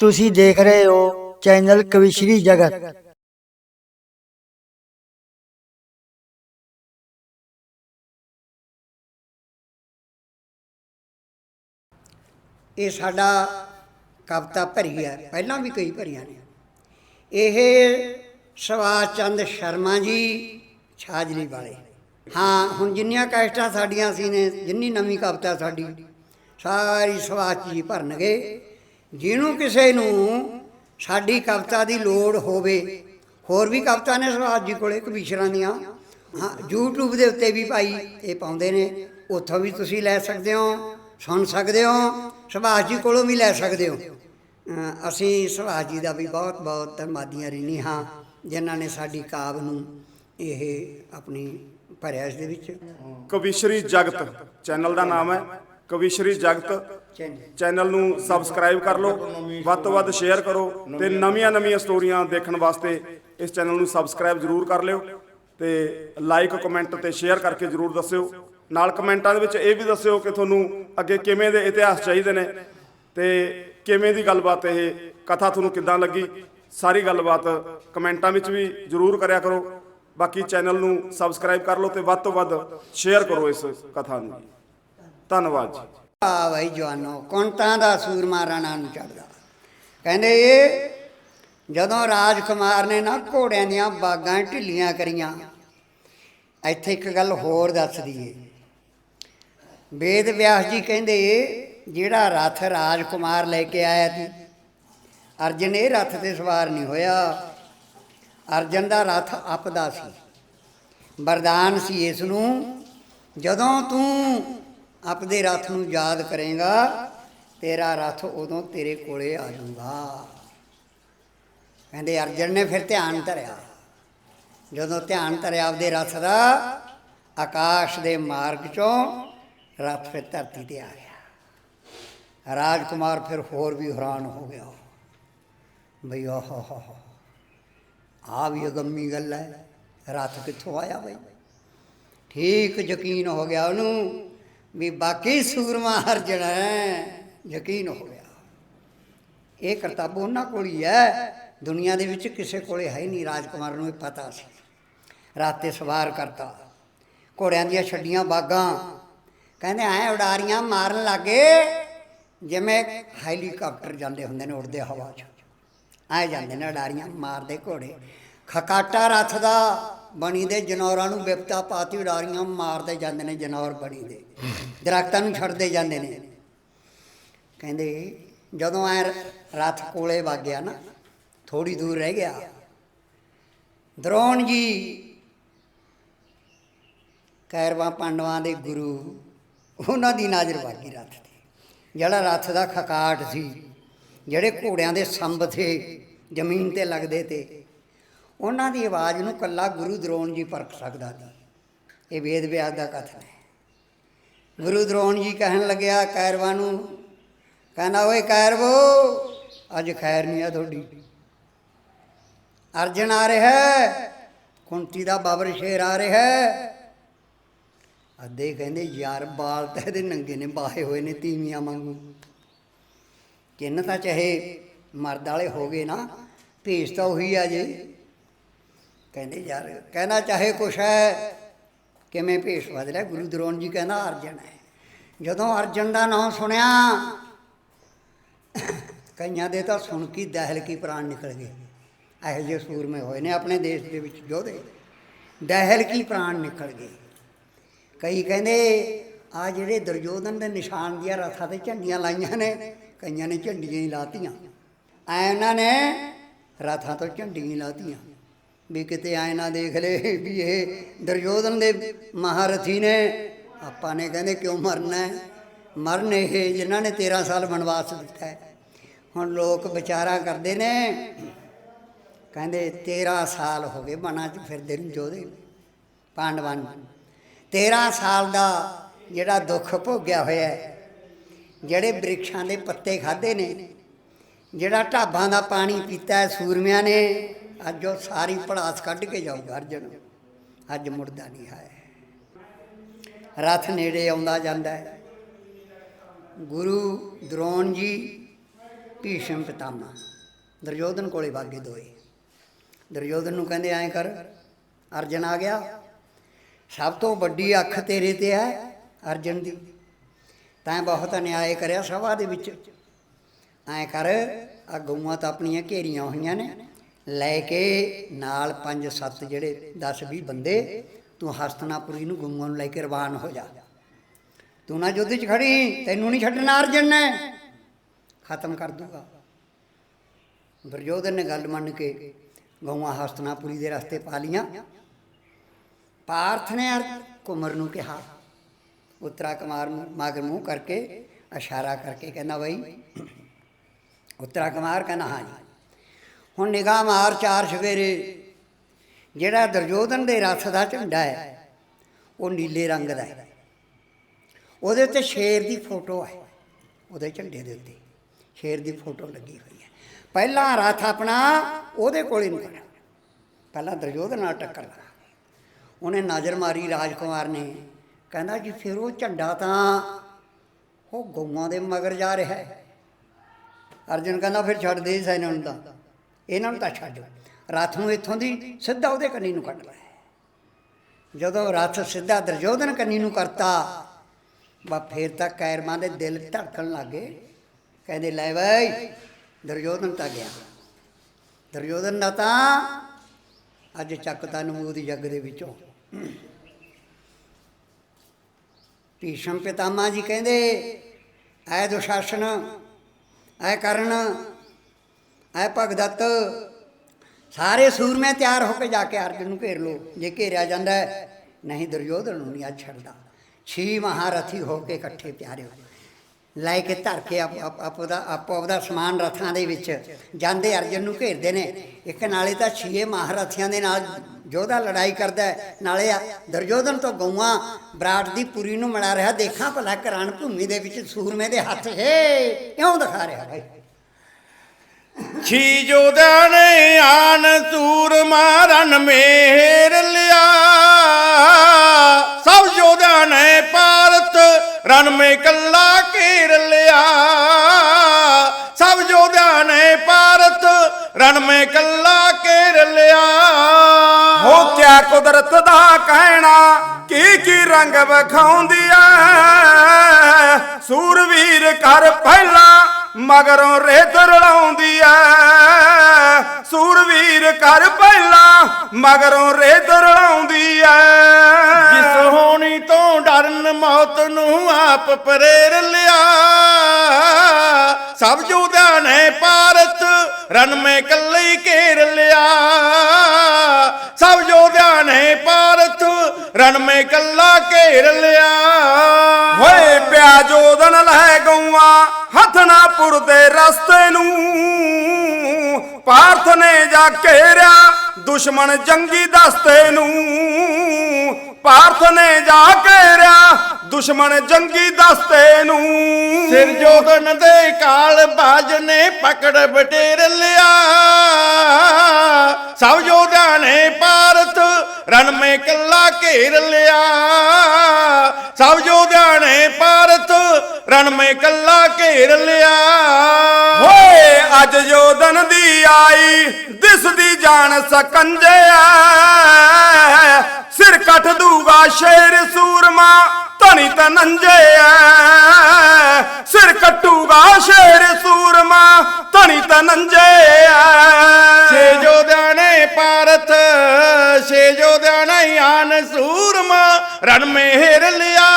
ਤੁਸੀਂ ਦੇਖ ਰਹੇ ਹੋ ਚੈਨਲ ਕਵਿਸ਼ਰੀ ਜਗਤ। ਇਹ ਸਾਡਾ ਕਵਿਤਾ ਭਰੀ ਹੈ। ਪਹਿਲਾਂ ਵੀ ਕਈ ਭਰੀਆਂ ਨੇ। ਇਹ ਸਵਾਸ ਚੰਦ ਸ਼ਰਮਾ ਜੀ ਛਾਜਲੀ ਵਾਲੇ। ਹਾਂ, ਹੁਣ ਜਿੰਨੀਆਂ ਕੈਸਟਾਂ ਸਾਡੀਆਂ ਸੀ ਨੇ, ਜਿੰਨੀ ਨਵੀਂ ਕਵਿਤਾ ਸਾਡੀ, ਸਾਰੀ ਸਵਾਸ ਜੀ ਭਰਨਗੇ। ਜਿਹਨੂੰ ਕਿਸੇ ਨੂੰ ਸਾਡੀ ਕਵਿਤਾ ਦੀ ਲੋੜ ਹੋਵੇ, ਹੋਰ ਵੀ ਕਵਿਤਾ ਨੇ ਸਵਾਸ ਜੀ ਕੋਲੇ ਕਵੀਸ਼ਰਾਂ ਦੀਆਂ। ਹਾਂ, YouTube ਦੇ ਉੱਤੇ ਵੀ ਭਾਈ ਇਹ ਪਾਉਂਦੇ ਨੇ। ਉੱਥੋਂ ਵੀ ਤੁਸੀਂ ਲੈ ਸਕਦੇ ਹੋ, ਸੁਣ ਸਕਦੇ ਹੋ, ਸੁਭਾਸ਼ ਜੀ ਕੋਲੋਂ ਵੀ ਲੈ ਸਕਦੇ ਹੋ। ਅਸੀਂ ਸੁਭਾਸ਼ ਜੀ ਦਾ ਵੀ ਬਹੁਤ ਬਹੁਤ ਧੰਨਵਾਦੀਆਂ ਰਹਿਣੀ ਹਾਂ, ਜਿਨ੍ਹਾਂ ਨੇ ਸਾਡੀ ਕਾਵ ਨੂੰ ਇਹ ਆਪਣੀ ਭਰਿਆ ਇਸ ਦੇ ਵਿੱਚ ਕਵੀਸ਼ਰੀ ਜਗਤ, ਚੈਨਲ ਦਾ ਨਾਮ ਹੈ, ਕਵੀਸ਼ਰੀ ਜਗਤ ਚੈਨਲ। ਨੂੰ ਸਬਸਕ੍ਰਾਈਬ ਕਰ ਲਓ, ਵੱਧ ਤੋਂ ਵੱਧ ਸ਼ੇਅਰ ਕਰੋ ਤੇ ਨਵੀਆਂ-ਨਵੀਆਂ ਸਟੋਰੀਆਂ ਦੇਖਣ ਵਾਸਤੇ ਇਸ ਚੈਨਲ ਨੂੰ ਸਬਸਕ੍ਰਾਈਬ ਜ਼ਰੂਰ ਕਰ ਲਿਓ ਤੇ ਲਾਈਕ ਕਮੈਂਟ ਤੇ ਸ਼ੇਅਰ ਕਰਕੇ ਜ਼ਰੂਰ ਦੱਸਿਓ। ਨਾਲ ਕਮੈਂਟਾਂ ਦੇ ਵਿੱਚ ਇਹ ਵੀ ਦੱਸਿਓ ਕਿ ਤੁਹਾਨੂੰ ਅੱਗੇ ਕਿਵੇਂ ਦੇ ਇਤਿਹਾਸ ਚਾਹੀਦੇ ਨੇ ਤੇ ਕਿਵੇਂ ਦੀ ਗੱਲਬਾਤ ਇਹ ਕਥਾ ਤੁਹਾਨੂੰ ਕਿੱਦਾਂ ਲੱਗੀ। ਸਾਰੀ ਗੱਲਬਾਤ ਕਮੈਂਟਾਂ ਵਿੱਚ ਵੀ ਜ਼ਰੂਰ ਕਰਿਆ ਕਰੋ। ਬਾਕੀ ਚੈਨਲ ਨੂੰ ਸਬਸਕ੍ਰਾਈਬ ਕਰ ਲਓ ਤੇ ਵੱਧ ਤੋਂ ਵੱਧ ਸ਼ੇਅਰ ਕਰੋ ਇਸ ਕਥਾ ਨੂੰ। ਧੰਨਵਾਦ ਜੀ। ਆ ਭਾਈ ਜਵਾਨੋ, ਕੁੰਤਾਂ ਦਾ ਸੂਰਮਾ ਰਾਣਾ ਨੂੰ ਚੜਦਾ। ਕਹਿੰਦੇ ਇਹ ਜਦੋਂ ਰਾਜਕੁਮਾਰ ਨੇ ਨਾ ਘੋੜਿਆਂ ਦੀਆਂ ਬਾਗਾਂ ਢਿੱਲੀਆਂ ਕਰੀਆਂ, ਇੱਥੇ ਇੱਕ ਗੱਲ ਹੋਰ ਦੱਸ ਦਈਏ। ਵੇਦ ਵਿਆਸ ਜੀ ਕਹਿੰਦੇ ਜਿਹੜਾ ਰਥ ਰਾਜਕੁਮਾਰ ਲੈ ਕੇ ਆਇਆ ਸੀ, ਅਰਜਨ ਇਹ ਰਥ ਤੇ ਸਵਾਰ ਨਹੀਂ ਹੋਇਆ। ਅਰਜਨ ਦਾ ਰਥ ਆਪਦਾ ਸੀ। ਵਰਦਾਨ ਸੀ ਇਸ ਨੂੰ, ਜਦੋਂ ਤੂੰ ਆਪਦੇ ਰਥ ਨੂੰ ਯਾਦ ਕਰੇਗਾ, ਤੇਰਾ ਰਥ ਉਦੋਂ ਤੇਰੇ ਕੋਲੇ ਆ ਜਾਊਗਾ। ਕਹਿੰਦੇ ਅਰਜਨ ਨੇ ਫਿਰ ਧਿਆਨ ਧਰਿਆ। ਜਦੋਂ ਧਿਆਨ ਧਰਿਆ ਆਪਦੇ ਰਥ ਦਾ, ਆਕਾਸ਼ ਦੇ ਮਾਰਗ ਚੋਂ ਰਥ ਫਿਰ ਧਰਤੀ ਤੇ ਆ ਗਿਆ। ਰਾਜਕੁਮਾਰ ਫਿਰ ਹੋਰ ਵੀ ਹੈਰਾਨ ਹੋ ਗਿਆ। ਬਈ ਆਹ ਹੋ ਹੋ ਆ ਵੀ ਅਗੰਮੀ ਗੱਲ ਹੈ। ਰਥ ਕਿੱਥੋਂ ਆਇਆ ਬਈ? ਠੀਕ ਯਕੀਨ ਹੋ ਗਿਆ ਉਹਨੂੰ। ਵੀ ਬਾਕੀ ਸੂਰਮਾ ਅਰਜਨ ਹੈ, ਯਕੀਨ ਹੋ ਗਿਆ ਇਹ ਕਰਤੱਵ ਉਹਨਾਂ ਕੋਲ ਹੀ ਹੈ। ਦੁਨੀਆ ਦੇ ਵਿੱਚ ਕਿਸੇ ਕੋਲੇ ਹੈ ਹੀ ਨਹੀਂ, ਰਾਜਕੁਮਾਰ ਨੂੰ ਇਹ ਪਤਾ ਸੀ। ਰਾਤੇ ਸਵਾਰ ਕਰਤਾ। ਘੋੜਿਆਂ ਦੀਆਂ ਛੱਡੀਆਂ ਬਾਗਾਂ। ਕਹਿੰਦੇ, ਐ ਉਡਾਰੀਆਂ ਮਾਰਨ ਲੱਗੇ, ਜਿਵੇਂ ਹੈਲੀਕਾਪਟਰ ਜਾਂਦੇ ਹੁੰਦੇ ਨੇ ਉੜਦੇ ਹਵਾ 'ਚ। ਆਏ ਜਾਂਦੇ ਨੇ ਉਡਾਰੀਆਂ ਮਾਰਦੇ ਘੋੜੇ। ਖਕਾਟਾ ਰੱਥ ਦਾ ਬਣੀ ਦੇ, ਜਨੌਰਾਂ ਨੂੰ ਵਿਪਤਾ ਪਾਤੀ, ਉਡਾਰੀਆਂ ਮਾਰਦੇ ਜਾਂਦੇ ਨੇ, ਜਨੌਰ ਬਣੀ ਦੇ। ਦਰਖਤਾਂ ਨੂੰ ਛੱਡਦੇ ਜਾਂਦੇ ਨੇ। ਕਹਿੰਦੇ, ਜਦੋਂ ਐ ਰੱਥ ਕੋਲੇ ਵਗ ਗਿਆ ਨਾ ਥੋੜੀ ਦੂਰ ਰਹਿ ਗਿਆ। ਦਰੋਣ ਜੀ ਕੈਰਵਾ ਪਾਂਡਵਾਂ ਦੇ ਗੁਰੂ, ਉਹਨਾਂ ਦੀ ਨਜ਼ਰ ਵਾਗੀ ਰੱਥ ਤੇ। ਜਿਹੜਾ ਰੱਥ ਦਾ ਖਕਾਟ ਸੀ, ਜਿਹੜੇ ਘੋੜਿਆਂ ਦੇ ਸੰਬ ਥੇ, ਜ਼ਮੀਨ ਤੇ ਲੱਗਦੇ ਤੇ ਉਹਨਾਂ ਦੀ ਆਵਾਜ਼ ਨੂੰ ਕੱਲਾ ਗੁਰੂ ਦਰੋਣ ਜੀ ਪਰਖ ਸਕਦਾ ਸੀ। ਇਹ ਵੇਦ ਵਿਆਸ ਦਾ ਕਥਨ ਹੈ। ਗੁਰੂ ਦਰੋਣ ਜੀ ਕਹਿਣ ਲੱਗਿਆ, ਕੈਰਵਾ ਨੂੰ। ਕਹਿੰਦਾ, ਓਏ ਕੈਰਵੋ, ਅੱਜ ਖੈਰ ਨਹੀਂ ਆ ਤੁਹਾਡੀ। ਅਰਜਨ ਆ ਰਿਹਾ ਹੈ ਕੁੰਤੀ ਦਾ ਬਾਬਰ ਸ਼ੇਰ ਆ ਰਿਹਾ ਹੈ। ਅੱਧੇ ਕਹਿੰਦੇ, ਯਾਰ, ਬਾਲ ਤਾਂ ਇਹਦੇ ਨੰਗੇ ਨੇ, ਬਾਹੇ ਹੋਏ ਨੇ ਤੀਵੀਆਂ ਵਾਂਗੂ। ਕਿੰਨ ਤਾਂ ਚਾਹੇ ਮਰਦ ਵਾਲੇ ਹੋ ਗਏ ਨਾ, ਭੇਸ ਤਾਂ ਉਹੀ ਆ ਜੇ। ਕਹਿੰਦੇ ਯਾਰ ਕਹਿੰਦਾ ਚਾਹੇ ਕੁਛ ਹੈ, ਕਿਵੇਂ ਭੇਸ ਬਦਲਿਆ ਗੁਰੂ ਦਰੋਣ ਜੀ ਕਹਿੰਦਾ ਅਰਜਨ ਹੈ। ਜਦੋਂ ਅਰਜਨ ਦਾ ਨਾਮ ਸੁਣਿਆ, ਕਈਆਂ ਦੇ ਤਾਂ ਸੁਣ ਕੇ ਦਹਿਲ ਕੀ ਪ੍ਰਾਣ ਨਿਕਲ ਗਏ। ਇਹੋ ਜਿਹੇ ਸੂਰਮੇ ਹੋਏ ਨੇ ਆਪਣੇ ਦੇਸ਼ ਦੇ ਵਿੱਚ, ਯੋਧੇ। ਦਹਿਲ ਕੀ ਪ੍ਰਾਣ ਨਿਕਲ ਗਏ। ਕਈ ਕਹਿੰਦੇ, ਆ ਜਿਹੜੇ ਦੁਰਯੋਧਨ ਦੇ ਨਿਸ਼ਾਨ ਦੀਆਂ ਰਥਾਂ ਤੇ ਝੰਡੀਆਂ ਲਾਈਆਂ ਨੇ, ਕਈਆਂ ਨੇ ਝੰਡੀਆਂ ਹੀ ਲਾਤੀਆਂ। ਐ ਉਹਨਾਂ ਨੇ ਰਥਾਂ ਤੋਂ ਝੰਡੀਆਂ ਹੀ ਲਾਤੀਆਂ। ਵੀ ਕਿਤੇ ਐ ਨਾ ਦੇਖ ਲੈ ਵੀ ਇਹ ਦੁਰਯੋਧਨ ਦੇ ਮਹਾਰਥੀ ਨੇ। ਆਪਾਂ ਨੇ ਕਹਿੰਦੇ ਕਿਉਂ ਮਰਨਾ ਹੈ? ਮਰਨ ਇਹ ਜਿਨ੍ਹਾਂ ਨੇ 13 ਸਾਲ ਬਨਵਾਸ ਦਿੱਤਾ ਹੈ। ਹੁਣ ਲੋਕ ਵਿਚਾਰਾ ਕਰਦੇ ਨੇ, ਕਹਿੰਦੇ 13 ਸਾਲ ਹੋ ਗਏ ਬਣਾ ਚ ਫਿਰਦੇ ਨੂੰ ਜੋਦੇ ਪਾਂਡਵਾਂ ਨੂੰ। 13 ਸਾਲ ਦਾ ਜਿਹੜਾ ਦੁੱਖ ਭੋਗਿਆ ਹੋਇਆ ਹੈ, ਜਿਹੜੇ ਬ੍ਰਿਖਾਂ ਦੇ ਪੱਤੇ ਖਾਦੇ ਨੇ, ਜਿਹੜਾ ਢਾਬਾਂ ਦਾ ਪਾਣੀ ਪੀਤਾ ਹੈ, ਸੂਰਮਿਆਂ ਨੇ ਅੱਜ ਉਹ ਸਾਰੀ ਪੜਾਸ ਕੱਢ ਕੇ ਜਾਊਗਾ ਅਰਜਨ। ਅੱਜ ਮੁੜਦਾ ਨਹੀਂ ਹੈ ਰਥ ਨੇੜੇ ਆਉਂਦਾ ਜਾਂਦਾ ਹੈ। ਗੁਰੂ ਦਰੋਣ ਜੀ ਭੀਸ਼ਮ ਪਿਤਾਮਾ, ਦੁਰਯੋਧਨ ਕੋਲੇ ਵਾਗੇ ਦੋਏ। ਦੁਰਯੋਧਨ ਨੂੰ ਕਹਿੰਦੇ ਐਂ ਕਰ, ਅਰਜਨ ਆ ਗਿਆ। ਸਭ ਤੋਂ ਵੱਡੀ ਅੱਖ ਤੇਰੇ ਤੇ ਹੈ ਅਰਜਨ ਦੀ। ਤੈਂ ਬਹੁਤ ਅਨਿਆਏ ਕਰਿਆ ਸਭਾ ਦੇ ਵਿੱਚ। ਐਂ ਕਰ ਆ ਗਊਆਂ ਤਾਂ ਆਪਣੀਆਂ ਘੇਰੀਆਂ ਹੋਈਆਂ ਨੇ। ਲੈ ਕੇ ਨਾਲ 5-7 ਜਿਹੜੇ 10-20 ਬੰਦੇ ਤੂੰ ਹਸਤਨਾਪੁਰੀ ਨੂੰ ਗਊਆਂ ਨੂੰ ਲੈ ਕੇ ਰਵਾਨ ਹੋ ਜਾ। ਤੂੰ ਨਾ ਯੁੱਧ 'ਚ ਖੜੀ, ਤੈਨੂੰ ਨਹੀਂ ਛੱਡਣਾ ਅਰਜਨ ਨੇ। ਖਤਮ ਕਰ ਦੂਗਾ। ਦੁਰਯੋਧਨ ਨੇ ਗੱਲ ਮੰਨ ਕੇ ਗਊਆਂ ਹਸਤਨਾਪੁਰੀ ਦੇ ਰਸਤੇ ਪਾ ਲੀਆਂ ਪਾਰਥ ਨੇ ਅਰ ਕੁਮਰ ਨੂੰ ਕਿਹਾ। ਉਤਰਾ ਕੁਮਾਰ ਮੂੰਹ- ਮੂੰਹ ਕਰਕੇ ਇਸ਼ਾਰਾ ਕਰਕੇ ਕਹਿੰਦਾ ਬਈ, ਉਤਰਾ ਕੁਮਾਰ ਕਹਿੰਦਾ, ਹਾਂ ਜੀ। ਹੁਣ ਨਿਗਾਹ ਮਾਰ ਚਾਰ ਸਵੇਰੇ। ਜਿਹੜਾ ਦਰਜੋਧਨ ਦੇ ਰਥ ਦਾ ਝੰਡਾ ਹੈ, ਉਹ ਨੀਲੇ ਰੰਗ ਦਾ ਹੈ। ਉਹਦੇ ਉੱਤੇ ਸ਼ੇਰ ਦੀ ਫੋਟੋ ਹੈ, ਉਹਦੇ ਝੰਡੇ ਦੇ ਉੱਤੇ। ਸ਼ੇਰ ਦੀ ਫੋਟੋ ਲੱਗੀ ਹੋਈ ਹੈ। ਪਹਿਲਾਂ ਰਥ ਆਪਣਾ ਉਹਦੇ ਕੋਲ ਹੀ ਨਿਕਲਿਆ। ਪਹਿਲਾਂ ਦਰਜੋਧਨ ਨਾਲ ਟੱਕਰ ਲਾ। ਉਹਨੇ ਨਜ਼ਰ ਮਾਰੀ ਰਾਜਕੁਮਾਰ ਨੇ। ਕਹਿੰਦਾ ਜੀ, ਫਿਰ ਉਹ ਝੰਡਾ ਤਾਂ ਉਹ ਗਊਆਂ ਦੇ ਮਗਰ ਜਾ ਰਿਹਾ ਹੈ। ਅਰਜਨ ਕਹਿੰਦਾ, ਫਿਰ ਛੱਡ ਦੇ ਇਸ ਨੂੰ ਤਾਂ। ਇਹਨਾਂ ਨੂੰ ਤਾਂ ਛੱਡ ਰਥ ਨੂੰ ਇੱਥੋਂ ਦੀ ਸਿੱਧਾ ਉਹਦੇ ਕੰਨੀ ਨੂੰ ਕੱਢ ਲੈ। ਜਦੋਂ ਰਥ ਸਿੱਧਾ ਦਰਜੋਧਨ ਕੰਨੀ ਨੂੰ ਕਰਤਾ ਬਾ ਫੇਰ ਤਾਂ ਕੈਰਮਾਂ ਦੇ ਦਿਲ ਧੜਕਣ ਲੱਗੇ ਕਹਿੰਦੇ, ਲੈ ਬਈ ਦਰਜੋਧਨ ਤਾਂ ਗਿਆ। ਦਰਜੋਧਨ ਦਾ ਤਾਂ ਅੱਜ ਚੱਕਤਾ ਨਮੂਦ ਜੱਗ ਦੇ ਵਿੱਚੋਂ। ਭੀਸ਼ਮ ਪਿਤਾਮਾ ਜੀ ਕਹਿੰਦੇ, ਐ ਦੁਸ਼ਾਸਨ, ਐ ਕਰਨ ਐ ਭਗਦੱਤ। ਸਾਰੇ ਸੂਰਮੇ ਤਿਆਰ ਹੋ ਕੇ ਜਾ ਕੇ ਅਰਜਨ ਨੂੰ ਘੇਰ ਲੋ ਜੇ ਘੇਰਿਆ ਜਾਂਦਾ ਨਹੀਂ ਦੁਰਯੋਧਨ ਨੂੰ ਨਹੀਂ ਅੱਜ ਛੱਡਦਾ। ਛੀ ਮਹਾਰਥੀ ਹੋ ਕੇ ਇਕੱਠੇ ਪਿਆਰੇ ਹੋ ਲੈ ਕੇ ਧਰ ਕੇ ਆਪੋ ਆਪ- ਆਪੋ ਆਪਦਾ ਸਮਾਨ ਰਥਾਂ ਦੇ ਵਿੱਚ ਜਾਂਦੇ ਅਰਜਨ ਨੂੰ ਘੇਰਦੇ ਨੇ। ਇੱਕ ਨਾਲੇ ਤਾਂ ਛੀਏ ਮਹਾਰਥੀਆਂ ਦੇ ਨਾਲ ਯੋਧਾ ਲੜਾਈ ਕਰਦਾ ਨਾਲੇ ਆ ਦੁਰਯੋਧਨ ਤੋਂ ਗਊਆਂ ਬਰਾਟ ਦੀ ਪੁਰੀ ਨੂੰ ਮੜਾ ਰਿਹਾ। ਦੇਖਾਂ ਭਲਾ ਕਰਾਨ ਭੂਮੀ ਦੇ ਵਿੱਚ ਸੂਰਮੇ ਦੇ ਹੱਥ, ਹੈ, ਕਿਉਂ ਦਿਖਾ ਰਿਹਾ ਭਾਈ ਛੀ ਜੋਧਿਆਂ ਆਨ ਸੂਰ ਮਾਰਨ ਮੇਰ ਲਿਆ। ਸਭ ਜੋਧਿਆਂ ਨੇ ਭਾਰਤ ਰਣ ਮੇ ਕੱਲਾ ਘੇਰ ਲਿਆ। ਸਭ ਜੋਧਿਆਂ ਨੇ ਭਾਰਤ ਰਣ ਮੇ ਕੱਲਾ ਘੇਰ ਲਿਆ। ਹੋ ਕਿਆ ਕੁਦਰਤ ਦਾ ਕਹਿਣਾ, ਕੀ ਕੀ ਰੰਗ ਵਿਖਾਉਂਦੀ ਐ? ਸੂਰਵੀਰ ਕਰ ਪਹਿਲਾ ਮਗਰੋਂ ਰੇਤ ਰਲਾਉਂਦੀ ਐ। ਸੂਰਵੀਰ ਕਰ ਪਹਿਲਾਂ ਮਗਰੋਂ ਰੇਤ ਰਲਾਉਂਦੀ ਐ। ਜਿਸ ਹੋਣੀ ਤੋਂ ਡਰਨ ਮੌਤ ਨੂੰ ਆਪ ਪ੍ਰੇਰ ਲਿਆ। ਸਭ ਜੋਧਿਆਂ ਨੇ ਭਾਰਤ ਰਨ ਮੇ ਕੱਲੇ ਘੇਰ ਲਿਆ। ਸਭ ਜੋਧਿਆਂ ਨੇ ਭਾਰਤ ਰਨ ਮੇ ਕੱਲਾ ਘੇਰ ਲਿਆ। ਹੋਏ ਪਿਆ ਜੋਦਨ ਲੈ ਗਊਆਂ। ਪਾਰਥ ਨੇ ਜਾ ਘੇਰਿਆ, ਦੁਸ਼ਮਣ ਜੰਗੀ ਦਸਤੇ ਨੂੰ। ਪਾਰਥ ਨੇ ਜਾ ਘੇਰਿਆ, ਦੁਸ਼ਮਣ ਜੰਗੀ ਦਸਤੇ ਨੂੰ। ਸਿਰ ਜੋਗਨ ਦੇ ਕਾਲ ਬਾਜ ਨੇ ਪਕੜ ਬਟੇਰ ਲਿਆ। ਸਭ ਜੋਧਿਆਂ ਨੇ ਭਾਰਤ ਰਨ ਮੇ ਕੱਲਾ ਘੇਰ ਲਿਆ। ਸਭ ਜੋਧਿਆਂ ਨੇ ਭਾਰਤ ਰਨ ਮੇ ਕੱਲਾ ਘੇਰ ਲਿਆ। ਹੋਏ, ਅੱਜ ਜੋਦਨ ਦੀ ਆਈ ਦਿਸਦੀ ਜਾਣ ਸਕੰਜੇ ਐ ਸਿਰ ਕੱਟ ਦੂਗਾ ਸ਼ੇਰ ਸੂਰਮਾ, ਧਨੀ ਤਨੰਜੇ ਐ ਸਿਰ ਕੱਟੂਗਾ ਸ਼ੇਰ ਸੂਰਮਾ, ਧਨੀ ਤਨੰਜੇ ਛੇ ਐ ਜੋਧਿਆਂ ਨੇ ਭਾਰਤ ਨੇ ਸੂਰਮਾ ਰਨ ਮੇਰ ਲਿਆ।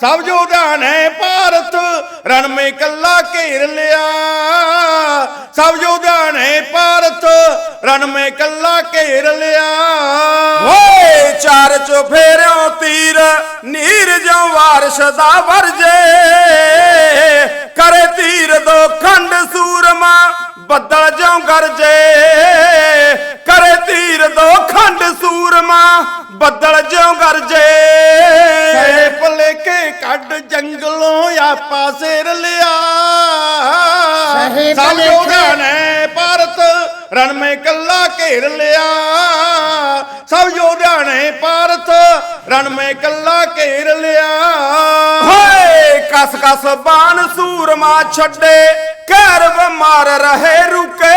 ਸਭ ਜੋਧਿਆਂ ਨੇ ਭਾਰਤ ਰਨ ਮੇ ਕੱਲਾ ਘੇਰ ਲਿਆ। ਸਭ ਜੋਧਿਆਂ ਨੇ ਭਾਰਤ ਰਨ ਮੇ ਕੱਲਾ ਘੇਰ ਲਿਆ। ਓਏ ਚਾਰ ਚੁਫੇਰਿਓ ਤੀਰ, ਨੀਰ ਜੋ ਵਾਰਸ਼ ਦਾ ਵਰਜੇ। ਕਰੇ ਤੀਰ ਦੋ ਖੰਡ ਸੂਰਮਾ ਬੱਦਲ ਜੋ ਗਰਜੇ ਕਰੇ ਤੀਰ ਦੋ ਖੰਡ ਸੂਰਮਾ ਬੱਦਲ ਜੋ ਗਰਜੇ ਸੇ ਭਲੇਖੇ ਕੱਢ ਜੰਗਲੋਂ ਆਪਾ ਸਿਰ ਲਿਆ ਸਹੀ ਸਭ ਭੁਲੇਖੇ। ਰਣ ਮੇ ਕੱਲਾ ਘੇਰ ਲਿਆ। ਸਭ ਯੋਧਿਆਂ ਨੇ ਭਾਰਤ ਰਣ ਮੇ ਕੱਲਾ ਘੇਰ ਲਿਆ। ਹੋਏ ਕਸ ਕਸ ਬਾਣ ਸੂਰਮਾ ਛੱਡੇ ਕਹਿਰ ਮਾਰ ਰਹੇ ਰੁਕੇ।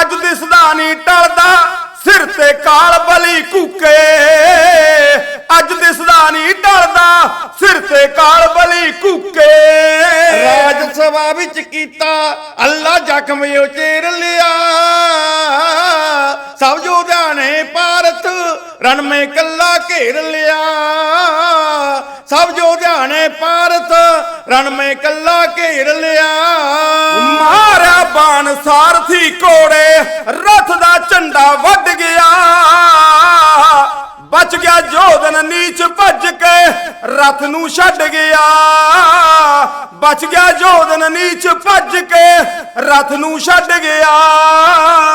ਅੱਜ ਦਿਸਦਾ ਨਹੀਂ ਟਲਦਾ ਸਿਰ ਤੇ ਕਾਲ ਬਲੀ ਕੁਕੇ। ਅੱਜ ਦਿਸਦਾ ਨਹੀਂ ਟਲਦਾ ਸਿਰ ਤੇ ਕਾਲ ਬਲੀ ਕੁਕੇ। ਰਾਜ ਸਭਾ ਵਿੱਚ ਕੀਤਾ ਅੱਲਾ ਜ਼ਖਮ ਉਚੇਰ ਲਿਆ। ਸਭ ਯੋਧਿਆਂ ਨੇ ਭਾਰਤ ਰਣ ਮੇ ਕੱਲਾ ਘੇਰ ਲਿਆ। ਸਭ ਯੋਧਿਆਂ ਨੇ ਭਾਰਤ ਰਣ ਮੇ ਕੱਲਾ ਘੇਰ ਲਿਆ। ਮਾਰਿਆ ਬਾਣ ਸਾਰਥੀ ਕੋੜੇ ਰਥ ਦਾ ਝੰਡਾ ਵੱਢ ਗਿਆ। ਬਚ ਗਿਆ ਜੋਧਨ ਨੀਚ ਭੱਜ ਕੇ ਰਥ ਨੂੰ ਛੱਡ ਗਿਆ। ਬਚ ਗਿਆ ਜੋਧਨ ਨੀਚ ਭੱਜ ਕੇ ਰਥ ਨੂੰ ਛੱਡ ਗਿਆ।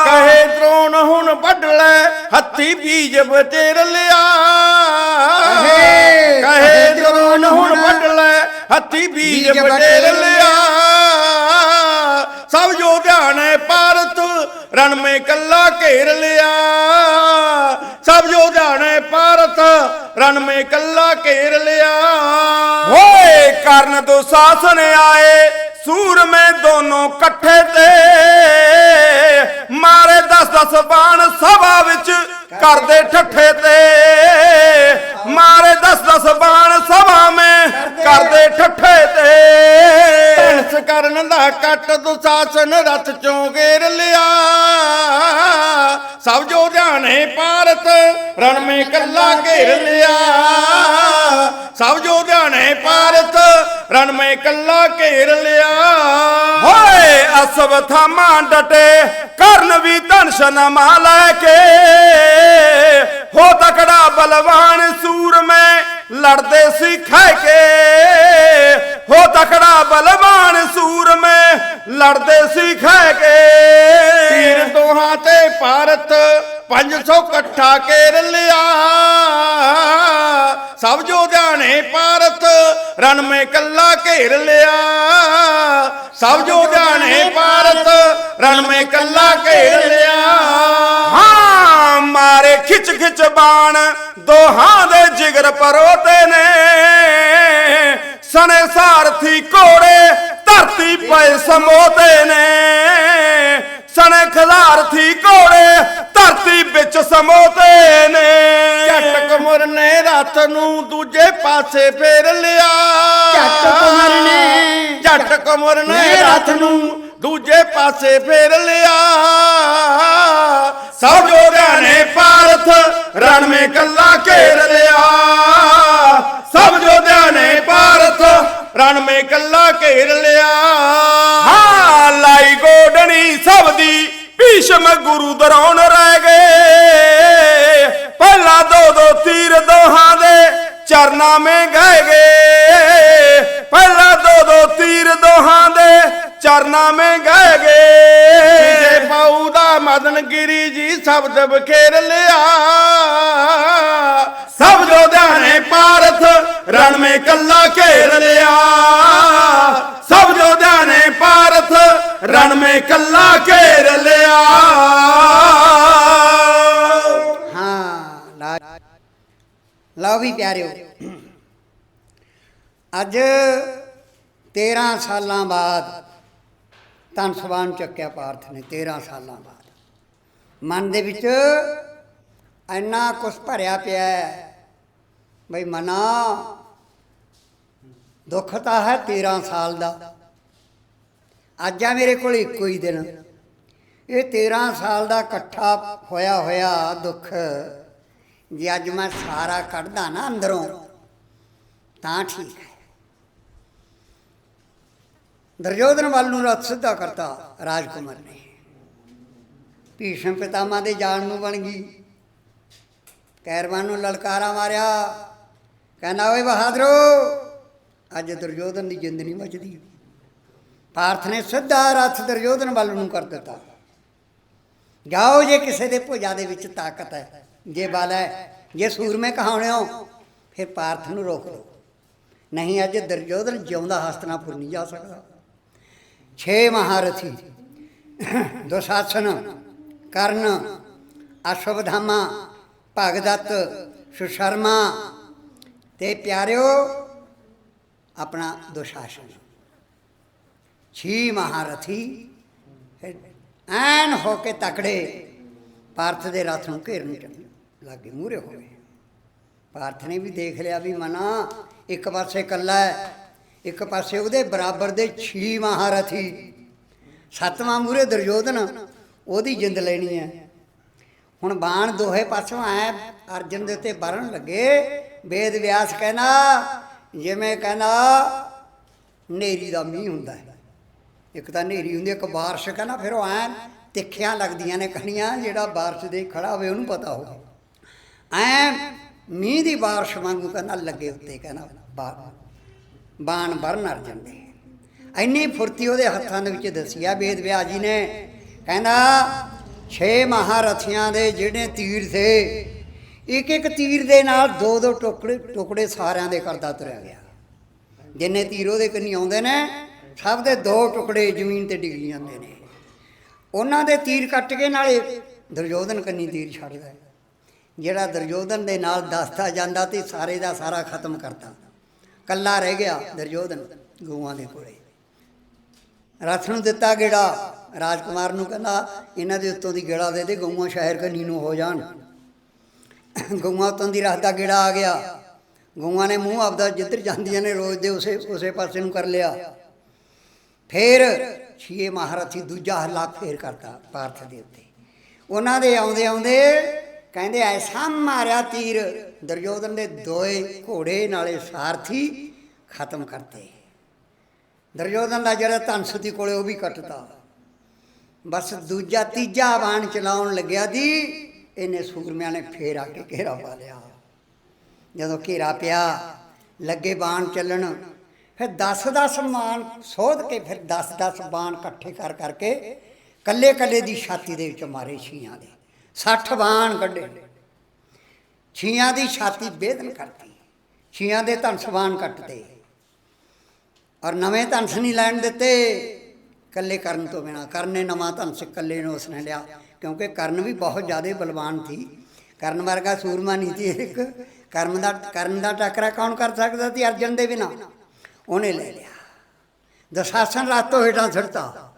ਕਹੇ ਦਰੋਣ ਹੁਣ ਵੱਢ ਲੈ ਹੱਥੀ ਬੀਜ ਬਚੇਰ ਲਿਆ। ਕਹੇ- ਦਰੋਣ ਹੁਣ ਵੱਢ ਲੈ ਹੱਥੀ ਬੀਜ ਬਚੇਰ ਲਿਆ। ਸਭ ਯੋਧਿਆਂ ਨੇ ਭਾਰਤ ਰਣ ਮੇ ਕੱਲਾ ਘੇਰ ਲਿਆ। ਸਭ ਯੋਧਿਆਂ ਭਾਰਤ ਰਣ ਮੇ ਕੱਲਾ ਘੇਰ ਲਿਆ। ਹੋਏ ਕਰਨ ਤੋਂ ਸਾਸਨ ਆਏ, ਸੂਰ ਮੈਂ ਦੋਨੋਂ ਇਕੱਠੇ ਤੇ। ਮਾਰੇ 10 10 ਬਾਣ ਸਭਾ ਵਿੱਚ ਕਰਦੇ ਠੱਠੇ ਤੇ। ਮਾਰੇ 10 10 ਬਾਣ ਸਭਾ ਮੈਂ ਕਰਦੇ ਠੱਠੇ ਤੇ। ਧਨਸ ਕਰਨ ਦਾ ਕੱਟ ਦੁਸ਼ਾਸਨ ਰਥ ਚੋਂ ਸਭ ਯੋਧਿਆਂ ਨੇ ਭਾਰਤ ਰਣ ਮੇ ਕੱਲਾ ਘੇਰ ਲਿਆ। ਸਭ ਯੋਧਿਆਂ ਨੇ ਭਾਰਤ ਰਣ ਮੇ ਕੱਲਾ ਘੇਰ ਲਿਆ। ਹੋਏ ਅਸਵ ਥਾਮਾ ਡਟੇ, ਕਰਨ ਵੀ ਧਨਸ਼ ਨਮਾ ਲੈ ਕੇ। ਹੋ ਤਕੜਾ ਬਲਵਾਨ ਸੂਰ ਮੈਂ ਲੜਦੇ ਸੀ ਖੈ ਕੇ। ਹੋ ਤਕੜਾ ਬਲਵਾਨ ਭਾਰਤ 500 ਇਕੱਠਾ ਘੇਰ ਲਿਆ। ਸਭ ਯੋਧਿਆਂ ਨੇ ਭਾਰਤ, ਰਣ ਮੇ ਕੱਲਾ ਘੇਰ ਲਿਆ। ਸਭ ਯੋਧਿਆਂ ਨੇ ਭਾਰਤ, ਰਣ ਮੇ ਕੱਲਾ ਘੇਰ ਲਿਆ। ਹਾਂ, ਮਾਰੇ ਖਿੱਚ ਖਿੱਚ ਬਾਣ, ਦੋਹਾਂ ਦੇ ਜਿਗਰ ਪਰੋਤੇ ਨੇ। ਸਣੇ ਸਾਰਥੀ ਘੋੜੇ, ਧਰਤੀ ਪਏ ਸਮੋਤੇ ਨੇ। ਸਣੇ ਖਜ਼ਾਰਥੀ ਘੋੜੇ ਧਰਤੀ ਵਿੱਚ ਸਮੋਤੇ ਨੇ। ਝਟ ਕੁਮਰ ਨੇ ਰਥ ਨੂੰ ਦੂਜੇ ਪਾਸੇ ਫੇਰ ਲਿਆ। ਝੱਟ ਕੁਮਰ ਨੇ- ਝਟ ਕੁਮਰ ਨੇ ਰਥ ਨੂੰ ਦੂਜੇ ਪਾਸੇ ਫੇਰ ਲਿਆ। ਸਭ ਯੋਧਿਆਂ ਨੇ ਭਾਰਤ ਰਣ ਮੇ ਕੱਲਾ ਘੇਰ ਲਿਆ। ਰਣ ਮੇ ਕੱਲਾ ਘੇਰ ਲਿਆ। ਹਾਂ ਲਾਈ ਗੋਡਣੀ ਸਭ ਦੀ ਭੀਸ਼ਮ ਗੁਰੂ ਦਰੌਣ ਰਹਿ ਗਏ। ਪਹਿਲਾ ਦੋ ਦੋ ਤੀਰ ਦੋਹਾਂ ਦੇ ਚਰਨਾਂ ਮੇ ਗਏ ਗਏ। ਪਹਿਲਾ ਦੋ ਦੋ ਤੀਰ ਦੋਹਾਂ ਦੇ ਚਰਨਾਂ ਮੇ ਗਏ ਗਏ। ਜੇ ਪਾਉ ਦਾ ਮਦਨ ਗਿਰੀ ਜੀ ਸ਼ਬਦ ਬਖੇਰ ਲਿਆ। ਸਭ ਯੋਧਿਆਂ ਨੇ ਭਾਰਤ ਰਣ ਮੇ ਕੱਲਾ ਘੇਰ ਲਿਆ। ਸਭ ਯੋਧਿਆਂ ਨੇ ਭਾਰਤ ਰਣ ਮੇ ਕੱਲਾ ਘੇਰ ਲਿਆ। ਹਾਂ, ਲਓ ਵੀ ਪਿਆਰਿਓ। ਅੱਜ 13 ਸਾਲਾਂ ਬਾਅਦ ਤਨ ਸਵਾਨ ਚੱਕਿਆ ਪਾਰਥ ਨੇ 13 ਸਾਲਾਂ ਬਾਅਦ। ਮਨ ਦੇ ਵਿੱਚ ਇੰਨਾ ਕੁਛ ਭਰਿਆ ਪਿਆ ਹੈ, ਬਈ ਮਨਾ ਦੁੱਖ ਤਾਂ ਹੈ 13 ਸਾਲ ਦਾ। ਅੱਜ ਆ ਮੇਰੇ ਕੋਲ ਇੱਕੋ ਹੀ ਦਿਨ। ਇਹ 13 ਸਾਲ ਦਾ ਇਕੱਠਾ ਹੋਇਆ ਹੋਇਆ ਦੁੱਖ ਜੇ ਅੱਜ ਮੈਂ ਸਾਰਾ ਕੱਢਦਾ ਨਾ ਅੰਦਰੋਂ, ਤਾਂ ਠੀਕ ਹੈ। ਦਰਜੋਧਨ ਵੱਲ ਨੂੰ ਰਥ ਸਿੱਧਾ ਕਰਤਾ ਰਾਜਕੁਮਾਰ ਨੇ। ਭੀਸ਼ਮ ਪਿਤਾਮਾ ਦੇ ਜਾਣ ਨੂੰ ਬਣ ਗਈ। ਕੈਰਵਾਨ ਨੂੰ ਲਲਕਾਰਾ ਮਾਰਿਆ। ਕਹਿੰਦਾ, ਓਏ ਬਹਾਦਰੋ ਅੱਜ ਦੁਰਯੋਧਨ ਦੀ ਜਿੰਦ ਨਹੀਂ ਬਚਦੀ। ਪਾਰਥ ਨੇ ਸਿੱਧਾ ਰਥ ਦੁਰਯੋਧਨ ਵੱਲ ਨੂੰ ਕਰ ਦਿੱਤਾ। ਜਾਓ ਜੇ ਕਿਸੇ ਦੇ ਭੁਜਾ ਦੇ ਵਿੱਚ ਤਾਕਤ ਹੈ, ਜੇ ਬਲ ਹੈ, ਜੇ ਸੂਰਮੇ ਕਹਾਉਣੇ ਹੋ, ਫਿਰ ਪਾਰਥ ਨੂੰ ਰੋਕ ਲਓ। ਨਹੀਂ ਅੱਜ ਦੁਰਯੋਧਨ ਜਿਉਂਦਾ ਹਸਤਨਾਪੁਰ ਨਹੀਂ ਜਾ ਸਕਦਾ। ਛੇ ਮਹਾਰਥੀ, ਦੁਸ਼ਾਸਨ, ਕਰਨ ਅਸ਼ਵਧਾਮਾ ਭਗਦਤ, ਸੁਸ਼ਰਮਾ ਤੇ ਪਿਆਰਿਓ ਆਪਣਾ ਦੁਸ਼ਾਸਨ। ਛੀ ਮਹਾਰਥੀ ਐਨ ਹੋ ਕੇ ਤਕੜੇ, ਪਾਰਥ ਦੇ ਰਥ ਨੂੰ ਘੇਰਨ ਚ ਲੱਗੇ ਮੂਰੇ ਹੋ ਗਏ। ਪਾਰਥ ਨੇ ਵੀ ਦੇਖ ਲਿਆ ਵੀ ਮਨਾ, ਇੱਕ ਪਾਸੇ ਕੱਲਾ ਹੈ, ਇੱਕ ਪਾਸੇ ਉਹਦੇ ਬਰਾਬਰ ਦੇ ਛੀ ਮਹਾਰਥੀ। ਸੱਤਵਾਂ ਮੂਰੇ ਦੁਰਯੋਧਨ, ਉਹਦੀ ਜਿੰਦ ਲੈਣੀ ਹੈ। ਹੁਣ ਬਾਣ ਦੋਹੇ ਪਾਸੋਂ ਆਏ, ਅਰਜਨ ਦੇ ਉੱਤੇ ਬਰਨ ਲੱਗੇ, ਵੇਦ ਵਿਆਸ ਕਹਿੰਦਾ ਜਿਵੇਂ ਕਹਿੰਦਾ ਨੇਰੀ ਦਾ ਮੀਂਹ ਹੁੰਦਾ ਹੈ। ਇੱਕ ਤਾਂ ਨੇਰੀ ਹੁੰਦੀ, ਇੱਕ ਬਾਰਿਸ਼ ਕਹਿੰਦਾ ਫਿਰ ਉਹ ਐ ਤਿੱਖੀਆਂ ਲੱਗਦੀਆਂ ਨੇ ਕਣੀਆਂ, ਜਿਹੜਾ ਬਾਰਿਸ਼ ਦੇ ਖੜਾ ਹੋਵੇ ਉਹਨੂੰ ਪਤਾ ਹੋਵੇ। ਐ ਮੀਂਹ ਦੀ ਬਾਰਿਸ਼ ਵਾਂਗੂ ਕਹਿੰਦਾ, ਲੱਗੇ ਉੱਤੇ ਕਹਿੰਦਾ, ਬਾ- ਬਾਣ ਬਰਨ ਅਰਜਨ ਜਾਂਦੇ ਇੰਨੀ ਫੁਰਤੀ ਉਹਦੇ ਹੱਥਾਂ ਦੇ ਵਿੱਚ ਦਸਿਆ ਵੇਦ ਵਿਆਸ ਜੀ ਨੇ। ਕਹਿੰਦਾ, ਛੇ ਮਹਾਰਥੀਆਂ ਦੇ ਜਿਹੜੇ ਤੀਰ ਥੇ ਇੱਕ ਇੱਕ ਤੀਰ ਦੇ ਨਾਲ ਦੋ ਦੋ ਟੁਕੜੇ ਟੁਕੜੇ ਸਾਰਿਆਂ ਦੇ ਕਰਦਾ ਤੁਰਿਆ ਗਿਆ। ਜਿੰਨੇ ਤੀਰ ਉਹਦੇ ਕੰਨੀ ਆਉਂਦੇ ਨੇ, ਸਭ ਦੇ ਦੋ ਟੁਕੜੇ ਜ਼ਮੀਨ ਤੇ ਡਿੱਗ ਜਾਂਦੇ ਨੇ। ਉਹਨਾਂ ਦੇ ਤੀਰ ਕੱਟ ਕੇ ਨਾਲੇ ਦੁਰਯੋਧਨ ਕੰਨੀ ਤੀਰ ਛੱਡਦਾ ਜਿਹੜਾ ਦੁਰਯੋਧਨ ਦੇ ਨਾਲ ਦੱਸਦਾ ਜਾਂਦਾ ਤੇ ਸਾਰੇ ਦਾ ਸਾਰਾ ਖਤਮ ਕਰਦਾ ਕੱਲਾ ਰਹਿ ਗਿਆ ਦੁਰਯੋਧਨ ਗਊਆਂ ਦੇ ਕੋਲੇ। ਰਥ ਨੂੰ ਦਿੱਤਾ ਗੇੜਾ। ਰਾਜਕੁਮਾਰ ਨੂੰ ਕਹਿੰਦਾ, ਇਹਨਾਂ ਦੇ ਉੱਤੋਂ ਦੀ ਗੇੜਾ ਦੇ ਦੇ, ਗਊਆਂ ਸ਼ਹਿਰ ਕੰਨੀ ਨੂੰ ਹੋ ਜਾਣ। ਗਊਆਂ ਉੱਤੋਂ ਦੀ ਰਥ ਦਾ ਗੇੜਾ ਆ ਗਿਆ। ਗਊਆਂ ਨੇ ਮੂੰਹ ਆਪਦਾ ਜਿੱਧਰ ਜਾਂਦੀਆਂ ਨੇ ਰੋਜ਼ ਦੇ ਉਸੇ ਉਸੇ ਪਾਸੇ ਨੂੰ ਕਰ ਲਿਆ। ਫੇਰ ਛੇ ਮਹਾਰਥੀ ਦੂਜਾ ਹੱਲਾ ਫੇਰ ਕਰਤਾ ਪਾਰਥ ਦੇ ਉੱਤੇ। ਉਹਨਾਂ ਦੇ ਆਉਂਦੇ ਆਉਂਦੇ ਕਹਿੰਦੇ ਐਸਾ ਮਾਰਿਆ ਤੀਰ। ਦੁਰਯੋਧਨ ਦੇ ਦੋਏ ਘੋੜੇ ਨਾਲੇ ਸਾਰਥੀ ਖਤਮ ਕਰਤੇ। ਦੁਰਯੋਧਨ ਦਾ ਜਿਹੜਾ ਧਨਸੁਤੀ ਕੋਲੇ ਉਹ ਵੀ ਕੱਟਤਾ। ਬਸ ਦੂਜਾ ਤੀਜਾ ਬਾਣ ਚਲਾਉਣ ਲੱਗਿਆ ਦੀ ਇਹਨੇ ਸੂਰਮਿਆਂ ਨੇ ਫੇਰ ਆ ਕੇ ਘੇਰਾ ਪਾ ਲਿਆ। ਜਦੋਂ ਘੇਰਾ ਪਿਆ, ਲੱਗੇ ਬਾਣ ਚੱਲਣ, ਫਿਰ 10-10 ਮਾਨ ਸੋਧ ਕੇ ਫਿਰ 10-10 ਬਾਣ ਇਕੱਠੇ ਕਰ ਕਰਕੇ ਕੱਲੇ ਕੱਲੇ ਦੀ ਛਾਤੀ ਦੇ ਵਿੱਚ ਮਾਰੇ ਛੀਆਂ ਦੇ। 60 ਬਾਣ ਕੱਢੇ। ਛੀਆਂ ਦੀ ਛਾਤੀ ਬੇਦਨ ਕਰਤੀ। ਛੀਆਂ ਦੇ ਧਨਸ ਬਾਣ ਕੱਟਦੇ ਔਰ ਨਵੇਂ ਧਨਸ ਨਹੀਂ ਲੈਣ ਦਿੱਤੇ। ਕੱਲੇ ਕਰਨ ਤੋਂ ਬਿਨਾ। ਕਰਨ ਨੇ ਨਵਾਂ ਧਨਸ ਕੱਲੇ ਨੂੰ ਉਸਨੇ ਲਿਆ। ਕਿਉਂਕਿ ਕਰਨ ਵੀ ਬਹੁਤ ਜ਼ਿਆਦਾ ਬਲਵਾਨ ਸੀ। ਕਰਨ ਵਰਗਾ ਸੂਰਮਾ ਨਹੀਂ ਸੀ ਇੱਕ। ਕਰਮ ਦਾ, ਕਰਨ ਦਾ ਟੱਕਰਾ ਕੌਣ ਕਰ ਸਕਦਾ ਸੀ ਅਰਜਨ ਦੇ ਬਿਨਾ? ਉਹਨੇ ਲੈ ਲਿਆ। ਦਸ਼ਾਸਨ ਰਾਤੋਂ ਹੇਠਾਂ ਛੜਤਾ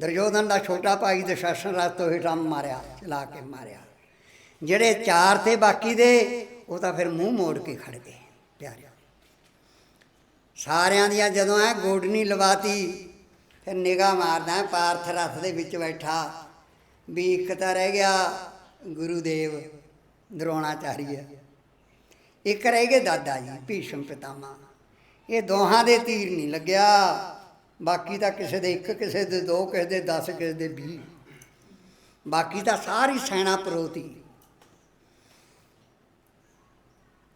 ਦਰਜੋਧਨ ਦਾ ਛੋਟਾ ਭਾਈ ਦਸ਼ਾਸਨ ਰਾਤੋਂ ਹੇਠਾਂ ਮਾਰਿਆ, ਚਲਾ ਕੇ ਮਾਰਿਆ। ਜਿਹੜੇ ਚਾਰ ਤੇ ਬਾਕੀ ਦੇ, ਉਹ ਤਾਂ ਫਿਰ ਮੂੰਹ ਮੋੜ ਕੇ ਖੜ ਗਏ, ਪਿਆਰਿਓ। ਸਾਰਿਆਂ ਦੀਆਂ ਜਦੋਂ ਐ ਗੋਡਨੀ ਲਵਾਤੀ, ਫਿਰ ਨਿਗਾਹ ਮਾਰਦਾ, ਪਾਰਥ ਰਥ ਦੇ ਵਿੱਚ ਬੈਠਾ। ਵੀ ਇੱਕ ਤਾਂ ਰਹਿ ਗਿਆ ਗੁਰੂਦੇਵ ਦਰੋਣਾਚਾਰੀਆ, ਇੱਕ ਰਹਿ ਗਏ ਦਾਦਾ ਜੀ, ਭੀਸ਼ਮ ਪਿਤਾਮਾ। ਇਹ ਦੋਹਾਂ ਦੇ ਤੀਰ ਨਹੀਂ ਲੱਗਿਆ, ਬਾਕੀ ਤਾਂ ਕਿਸੇ ਦੇ ਇੱਕ, ਕਿਸੇ ਦੇ ਦੋ, ਕਿਸੇ ਦੇ 10 ਕਿਸੇ ਦੇ 20 ਬਾਕੀ ਤਾਂ ਸਾਰੀ ਸੈਨਾ ਪਰੋਤੀ।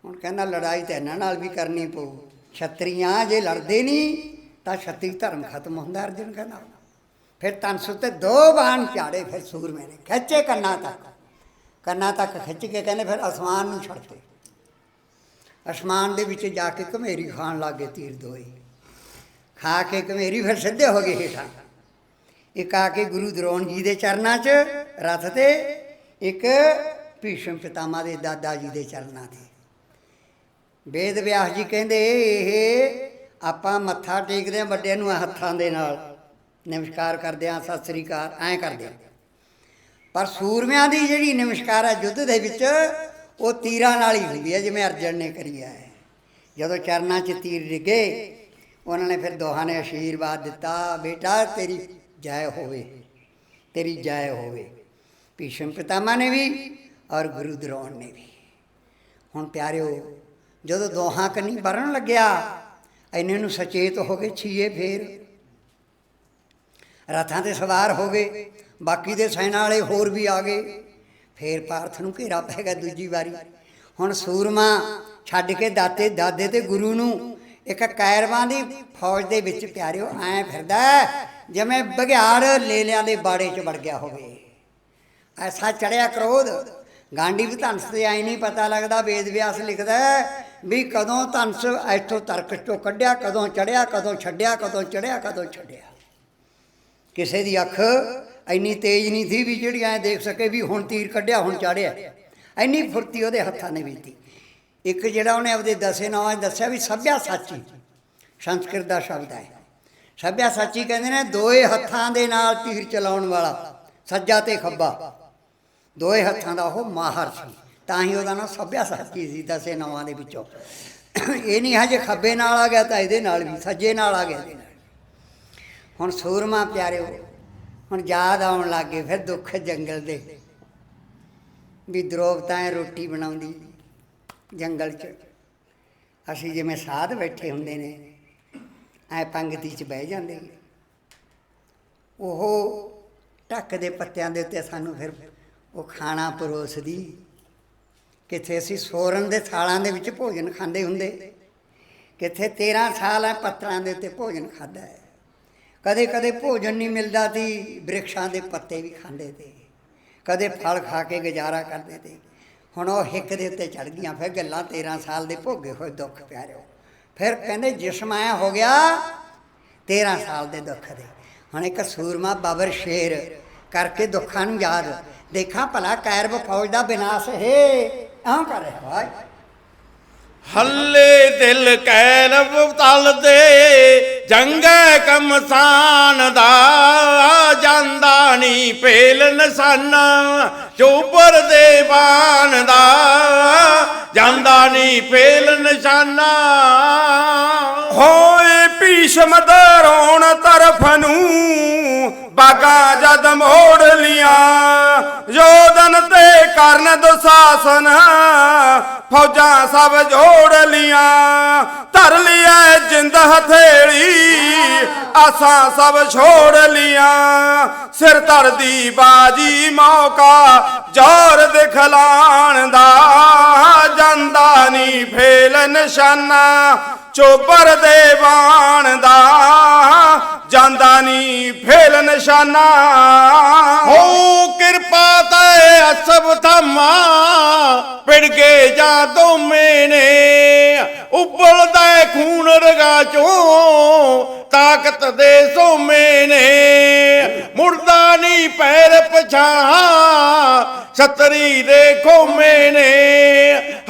ਹੁਣ ਕਹਿੰਦਾ ਲੜਾਈ ਤਾਂ ਇਹਨਾਂ ਨਾਲ ਵੀ ਕਰਨੀ ਪਊ। ਛਤਰੀਆਂ ਜੇ ਲੜਦੇ ਨਹੀਂ, ਤਾਂ ਛਤਰੀ ਧਰਮ ਖਤਮ ਹੁੰਦਾ, ਅਰਜਨ ਕਹਿੰਦਾ। ਫਿਰ ਤਨਸੂ 'ਤੇ ਦੋ ਬਾਣ ਝਾੜੇ, ਫਿਰ ਸੂਰਮੇ ਨੇ ਖਿੱਚੇ ਕੰਨਾਂ ਤੱਕ। ਕੰਨਾਂ ਤੱਕ ਖਿੱਚ ਕੇ ਕਹਿੰਦੇ, ਫਿਰ ਅਸਮਾਨ ਨੂੰ ਛੱਡਤੇ ਅਸਮਾਨ ਦੇ ਵਿੱਚ ਜਾ ਕੇ ਘਮੇਰੀ ਖਾਣ ਲੱਗੇ ਤੀਰ ਦੋਏ। ਖਾ ਕੇ ਘਮੇਰੀ ਫਿਰ ਸਿੱਧੇ ਹੋ ਗਏ ਹੇਠਾਂ। ਇੱਕ ਆ ਕੇ ਗੁਰੂ ਦਰੋਣ ਜੀ ਦੇ ਚਰਨਾਂ 'ਚ, ਰਥ ਤੇ। ਇੱਕ ਭੀਸ਼ਮ ਪਿਤਾਮਾ ਦੇ ਦਾਦਾ ਜੀ ਦੇ ਚਰਨਾਂ ਤੇ। ਵੇਦ ਵਿਆਸ ਜੀ ਕਹਿੰਦੇ, ਇਹ ਆਪਾਂ ਮੱਥਾ ਟੇਕਦੇ ਆ ਵੱਡਿਆਂ ਨੂੰ ਹੱਥਾਂ ਦੇ ਨਾਲ। ਨਮਸਕਾਰ ਕਰਦੇ ਆ ਸਤਿ ਸ੍ਰੀ ਅਕਾਲ, ਐਂ ਕਰਦੇ ਆ ਪਰ ਸੂਰਮਿਆਂ ਦੀ ਜਿਹੜੀ ਨਮਸਕਾਰ ਹੈ ਯੁੱਧ ਦੇ ਵਿੱਚ, ਉਹ ਤੀਰਾਂ ਨਾਲ ਹੀ ਹੁੰਦੀ ਹੈ, ਜਿਵੇਂ ਅਰਜਨ ਨੇ ਕਰੀ ਹੈ। ਜਦੋਂ ਚਰਨਾਂ 'ਚ ਤੀਰ ਡਿੱਗੇ, ਉਹਨਾਂ ਨੇ ਫਿਰ ਦੋਹਾਂ ਨੇ ਆਸ਼ੀਰਵਾਦ ਦਿੱਤਾ, ਬੇਟਾ, ਤੇਰੀ ਜੈ ਹੋਵੇ, ਤੇਰੀ ਜੈ ਹੋਵੇ। ਭੀਸ਼ਮ ਪਿਤਾਮਾ ਨੇ ਵੀ ਔਰ ਗੁਰੂ ਦਰੋਣ ਨੇ ਵੀ। ਹੁਣ ਪਿਆਰਿਓ, ਜਦੋਂ ਦੋਹਾਂ ਕੰਨੀ ਵਰਨ ਲੱਗਿਆ, ਇੰਨੇ ਨੂੰ ਸਚੇਤ ਹੋ ਕੇ ਛੀਏ ਫੇਰ। ਰਥਾਂ ਤੇ ਸਵਾਰ ਹੋ ਗਏ। ਬਾਕੀ ਦੇ ਸੈਨਾ ਵਾਲੇ ਹੋਰ ਵੀ ਆ ਗਏ। ਫੇਰ ਪਾਰਥ ਨੂੰ ਘੇਰਾ ਪੈ ਗਿਆ ਦੂਜੀ ਵਾਰੀ। ਹੁਣ ਸੂਰਮਾ ਛੱਡ ਕੇ ਦਾਤੇ, ਦਾਦੇ ਤੇ ਗੁਰੂ ਨੂੰ ਇੱਕ ਕੈਰਵਾਂ ਦੀ ਫੌਜ ਦੇ ਵਿੱਚ ਪਿਆਰਿਓ, ਐ ਫਿਰਦਾ ਜਿਵੇਂ ਬਘਿਆੜ ਲੇਲਿਆਂ ਦੇ ਬਾੜੇ 'ਚ ਵੜ ਗਿਆ ਹੋਵੇ। ਐਸਾ ਚੜਿਆ ਕ੍ਰੋਧ। ਗਾਂਡੀ ਵੀ ਧਨਸ ਤੇ ਆਈ ਨਹੀਂ ਪਤਾ ਲੱਗਦਾ, ਵੇਦ ਵਿਆਸ ਲਿਖਦਾ ਵੀ ਕਦੋਂ ਧਨਸ ਇੱਥੋਂ ਤਰਕ ਚੋਂ ਕੱਢਿਆ, ਕਦੋਂ ਚੜਿਆ, ਕਦੋਂ ਛੱਡਿਆ, ਕਦੋਂ ਚੜਿਆ, ਕਦੋਂ ਛੱਡਿਆ। ਕਿਸੇ ਦੀ ਅੱਖ ਇੰਨੀ ਤੇਜ਼ ਨਹੀਂ ਸੀ ਵੀ ਜਿਹੜੀ ਐ ਦੇਖ ਸਕੇ ਵੀ ਹੁਣ ਤੀਰ ਕੱਢਿਆ, ਹੁਣ ਚਾੜਿਆ। ਇੰਨੀ ਫੁਰਤੀ ਉਹਦੇ ਹੱਥਾਂ ਨੇ ਵੀ ਇੱਕ ਜਿਹੜਾ ਉਹਨੇ ਆਪਦੇ ਦਸੇ ਨਾਵਾਂ 'ਚ ਦੱਸਿਆ ਵੀ ਸਭਿਆ ਸਾਚੀ। ਸੰਸਕ੍ਰਿਤ ਦਾ ਸ਼ਬਦ ਹੈ। ਸਭਿਆ ਸਾਚੀ ਕਹਿੰਦੇ ਨੇ, ਦੋਏ ਹੱਥਾਂ ਦੇ ਨਾਲ ਤੀਰ ਚਲਾਉਣ ਵਾਲਾ, ਸੱਜਾ ਤੇ ਖੱਬਾ। ਦੋਏ ਹੱਥਾਂ ਦਾ ਉਹ ਮਾਹਰ ਸੀ। ਤਾਂ ਹੀ ਉਹਦਾ ਨਾਮ ਸਭਿਆ ਸਾਚੀ ਸੀ, ਦਸੇ ਨਾਵਾਂ ਦੇ ਵਿੱਚੋਂ। ਇਹ ਨਹੀਂ ਹੈ ਜੇ ਖੱਬੇ ਨਾਲ ਆ ਗਿਆ ਤਾਂ ਇਹਦੇ ਨਾਲ ਵੀ, ਸੱਜੇ ਨਾਲ ਆ ਗਿਆ ਇਹਦੇ ਨਾਲ। ਹੁਣ ਸੂਰਮਾ ਪਿਆਰਿਓ, ਹੁਣ ਯਾਦ ਆਉਣ ਲੱਗੇ ਫਿਰ ਦੁੱਖ ਜੰਗਲ ਦੇ। ਵੀ ਦਰੋਗਤਾਂ ਰੋਟੀ ਬਣਾਉਂਦੀ ਜੰਗਲ 'ਚ। ਅਸੀਂ ਜਿਵੇਂ ਸਾਧ ਬੈਠੇ ਹੁੰਦੇ ਨੇ, ਐ ਪੰਗਤੀ 'ਚ ਬਹਿ ਜਾਂਦੇ। ਉਹ ਢੱਕ ਦੇ ਪੱਤਿਆਂ ਦੇ ਉੱਤੇ ਸਾਨੂੰ ਫਿਰ ਉਹ ਖਾਣਾ ਪਰੋਸਦੀ। ਕਿੱਥੇ ਅਸੀਂ ਸੋਰਨ ਦੇ ਥਾਲਾਂ ਦੇ ਵਿੱਚ ਭੋਜਨ ਖਾਂਦੇ ਹੁੰਦੇ। ਕਿੱਥੇ 13 ਸਾਲ ਐ ਪੱਤਰਾਂ ਦੇ ਉੱਤੇ ਭੋਜਨ ਖਾਦਾ ਹੈ। ਕਦੇ ਕਦੇ ਭੋਜਨ ਨਹੀਂ ਮਿਲਦਾ ਸੀ, ਬ੍ਰਿਕਸ਼ਾਂ ਦੇ ਪੱਤੇ ਵੀ ਖਾਂਦੇ ਤੇ। ਕਦੇ ਫਲ ਖਾ ਕੇ ਗੁਜ਼ਾਰਾ ਕਰਦੇ ਤੇ। ਹੁਣ ਉਹ ਹਿੱਕ ਦੇ ਉੱਤੇ ਚੜ ਗਈਆਂ, ਫਿਰ ਗੱਲਾਂ 13 ਸਾਲ ਦੇ ਭੋਗੇ ਹੋਏ ਦੁੱਖ ਪਿਆਰਿਓ। ਫਿਰ ਕਹਿੰਦੇ, ਜਿਸਮ ਆਇਆ ਹੋ ਗਿਆ 13 ਸਾਲ ਦੇ ਦੁੱਖ ਦੇ। ਹੁਣ ਇੱਕ ਸੂਰਮਾ ਬਾਬਰ ਸ਼ੇਰ ਕਰਕੇ ਦੁੱਖਾਂ ਨੂੰ ਯਾਦ। ਦੇਖਾਂ ਭਲਾ ਕੈਰਬ ਫੌਜ ਦਾ ਵਿਨਾਸ਼ ਹੈ ਐਂ ਕਰ ਰਿਹਾ ਭਾਈ ਹੱਲੇ ਦਿਲ ਕੈਰਬ ਤਲ ਦੇ ਜੰਗੈ ਕਮਸਾਨ ਦਾ ਜਾਂਦਾ ਨੀ ਪੇਲ ਨਿਸ਼ਾਨਾ ਚੋਬਰ ਦੇ ਬਾਣ ਦਾ ਜਾਂਦਾ ਨੀ ਪੇਲ ਨਿਸ਼ਾਨਾ ਹੋਏ ਭੀਸ਼ਮ ਦਰੋਣ ਤਰਫ ਨੂੰ ਬਾਗਾ ਜਦ ਮੋੜ ਲੀਆਂ। ਯੋਧਨ ਤੇ ਕਰਨ ਦੁਸ਼ਾਸਨ, ਫੌਜਾਂ ਸਭ ਜੋੜ ਲੀਆਂ। ਧਰ ਲਿਆ ਜਿੰਦ ਹਥੇਲੀ, ਆਸਾਂ ਸਭ ਛੋੜ ਲੀਆਂ। ਸਿਰ ਧਰਦੀ ਬਾਜੀ ਮੌਕਾ, ਜ਼ੋਰ ਦਿਖਲਾਣ ਦਾ ਜਾਂਦਾ ਨੀ ਫੇਲ ਨਿਸ਼ਾਨਾ, ਚੋਬਰ ਦੇ ਬਾਣ ਦਾ। ਜਾਂਦਾ ਨੀ ਫੇਲ ਨਿਸ਼ਾਨਾ। ਹੋ ਕਿਰਪਾ ਤੈ ਅਸਬ ਥਮਾ ਪਿੜ ਕੇ ਜਾ ਦੋਮੇ ਨੇ ਉਬਲਦਾ ਏ ਖੂਨ ਰਗਾ ਚੋਂ, ਤਾਕਤ ਦੇ ਸੋਮੇ ਨੇ। ਮੁਰਦਾ ਨਹੀਂ ਪੈਰ ਪਛਾ ਛਤਰੀ ਦੇ ਖੋਮੇ ਨੇ।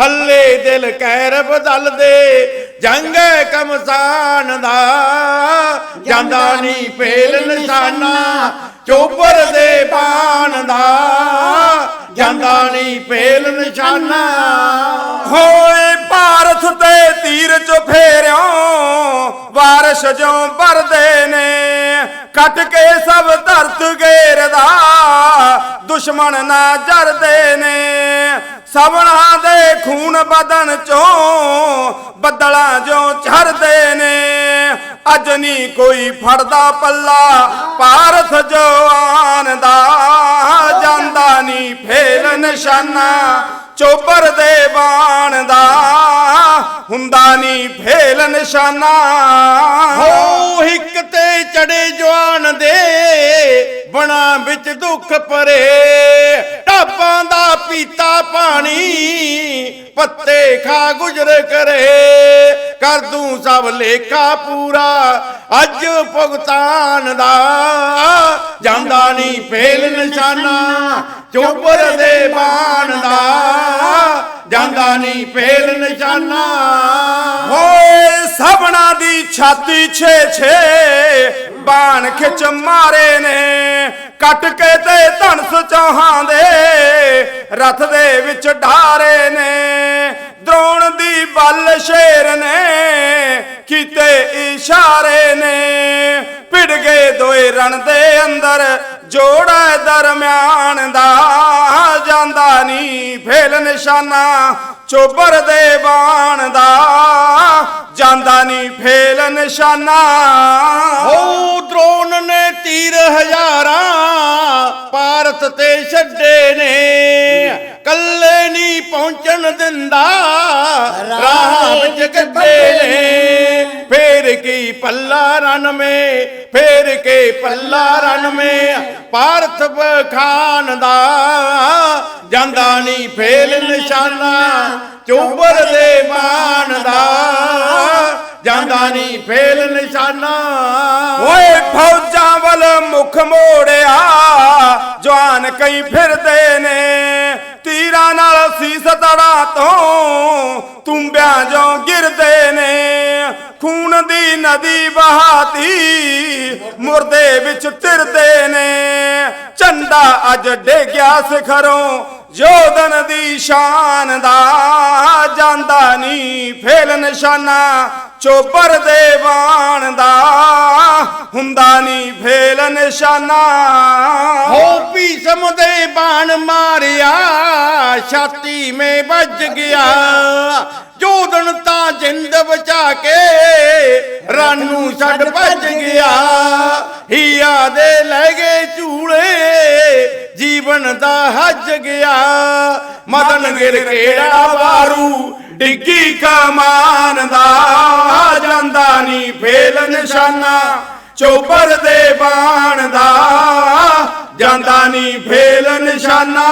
ਹੱਲੇ ਦਿਲ ਕਹਿਰ ਬਦਲ ਦੇ, ਜੰਗ ਕਮਸਾਨ ਦਾ। ਜਾਂਦਾ ਨਹੀਂ ਫੇਲ ਨਿਸ਼ਾਨਾ ਚੋਬਰ ਦੇ ਬਾਣ ਦਾ। ਜਾਂਦਾ ਨਹੀਂ ਫੇਲ ਨਿਸ਼ਾਨਾ। ਹੋ ਤੇ ਤੀਰ ਚ ਫੇਰਿਓ ਵਾਰਸ਼ ਜੋ ਵਰਦੇ ਨੇ। ਕੱਟ ਕੇ ਸਭ ਧਰਤ ਗੇਰਦਾ ਦੁਸ਼ਮਣ ਨਾ ਜਰਦੇ ਨੇ। ਸਭਨਾ ਦੇ ਖੂਨ ਬਦਨ ਚੋਂ ਬੱਦਲਾਂ ਜੋ ਝਰਦੇ ਨੇ। ਅੱਜ ਨਹੀਂ ਕੋਈ ਫੜਦਾ ਪੱਲਾ, ਭਾਰਤ ਜਵਾਨ ਦਾ ਨਹੀਂ ਫੇਲ ਨਿਸ਼ਾਨਾ ਚੋਬਰ ਦੇ ਬਾਣ ਦਾ। ਹੁੰਦਾ ਨਹੀਂ ਫੇਲ ਨਿਸ਼ਾਨਾ। ਹੋ ਹਿੱਕ ਤੇ ਚੜੇ ਜਵਾਨ ਦੇ, ਬਣਾ ਵਿੱਚ ਦੁੱਖ ਭਰੇ ਢਾਬਾਂ ਦਾ ਪੀਤਾ ਪਾਣੀ, ਪੱਤੇ ਖਾ ਗੁਜਰ ਕਰੇ। ਕਰ ਦੂੰ ਸਭ ਲੇਖਾ ਪੂਰਾ, ਅੱਜ ਭੁਗਤਾਨ ਦਾ। ਜਾਂਦਾ ਨਹੀਂ ਫੇਲ ਨਿਸ਼ਾਨਾ। ਚੋਬਰ ਦੇ ਬਾਣ ਦਾ ਜਾਂਦਾ ਨਹੀਂ ਫੇਲ ਨਿਸ਼ਾਨਾ। ਹੋਏ ਸਭਨਾ ਦੀ ਛਾਤੀ ਛੇ ਛੇ, ਬਾਣ ਖਿੱਚ ਮਾਰੇ ਨੇ। ਕੱਟ ਕੇ ਤੇ ਧਨਸ ਚੌਹਾਂ ਦੇ ਰਥ ਦੇ ਵਿੱਚ ਢਾਰੇ ਨੇ, ਦਰੋਣ ਦੀ ਬਲ ਸ਼ੇਰ ਨੇ ਕੀਤੇ ਇਸ਼ਾਰੇ ਨੇ। ਭਿੜ ਗਏ ਦੋਏ ਰਣ ਦੇ ਅੰਦਰ, ਜੋੜਾ ਦਰਮਿਆਨ ਦਾ, ਜਾਂਦਾ ਨਹੀਂ ਫੇਲ ਨਿਸ਼ਾਨਾ, ਚੋਬਰ ਦੇ ਬਾਣ ਦਾ, ਜਾਂਦਾ ਨਹੀਂ ਫੇਲ ਨਿਸ਼ਾਨਾ। ਹੋ ਦਰੋਣ ਨੇ ਤੀਰ ਹਜ਼ਾਰਾਂ ਭਾਰਤ ਤੇ ਛੱਡੇ ਨੇ। ਕੱਲੇ ਨਹੀਂ ਪਹੁੰਚਣ ਦਿੰਦਾ। ਰਾਹ ਵਿੱਚ ਕੱਢੇ ਨੇ। ਫੇਰ ਕੀ ਪੱਲਾ ਰਨ ਮੇ, ਫੇਰ ਕੇ ਪੱਲਾ ਰਨ ਮੇ। ਭਾਰਤ ਖਾਨ ਦਾ ਜਾਂਦਾ ਨਹੀਂ ਫੇਲ ਨਿਸ਼ਾਨਾ, ਚੋਬਰ ਦੇ ਬਾਣ ਦਾ। ਜਾਂਦਾ ਨਹੀਂ ਫੇਲ ਨਿਸ਼ਾਨਾ। ਓਏ ਫੌਜਾਂ ਵੱਲ ਮੁਖ ਮੋੜਿਆ, ਜਵਾਨ ਕਈ ਫਿਰਦੇ ਨੇ। ਤੀਰਾਂ ਨਾਲ ਸੀਸ ਤੜਾ ਤੋਂ ਤੁੰਬਿਆਂ ਜੋ ਗਿਰਦੇ ਨੇ। ਖੂਨ ਦੀ ਨਦੀ ਬਹਾਤੀ ਮੁਰਦੇ ਵਿੱਚ ਤਿਰਦੇ ਨੇ। ਝੰਡਾ ਅੱਜ ਡੇਗਿਆ ਸਿਖਰੋਂ ਯੋਧਨ ਦੀ ਸ਼ਾਨ ਦਾ ਜਾਂਦਾ ਨਹੀਂ ਫੇਲ ਨਿਸ਼ਾਨਾ, ਚੋਪਰ ਦੇ ਬਾਣ ਦਾ ਹੁੰਦਾ ਨਹੀਂ ਫੇਲ ਨਿਸ਼ਾਨਾ। ਹੋ ਭੀਸਮ ਦੇ ਬਾਣ ਮਾਰਿਆ, ਛਾਤੀ ਮੇ ਵੱਜ ਗਿਆ। ਜੋਦਨ ਤਾਂ ਜਿੰਦ ਬਚਾ ਕੇ ਰਾਨੂ ਛੱਡ ਭੱਜ ਗਿਆ। ਹੀਆ ਦੇ ਲੈ ਗਏ ਝੂਲੇ ਜੀਵਨ ਦਾ ਹੱਜ ਗਿਆ। ਮਦਨ ਗਿਰ ਕਿਹੜਾ ਵਾਰੂ ਡਿੱਗੀ ਕਮਾਨ ਦਾ। ਜਾਂਦਾ ਨਹੀਂ ਫੇਲ ਨਿਸ਼ਾਨਾ ਚੋਪਰ ਦੇ ਬਾਣ ਦਾ। ਜਾਂਦਾ ਨਹੀਂ ਫੇਲ ਨਿਸ਼ਾਨਾ।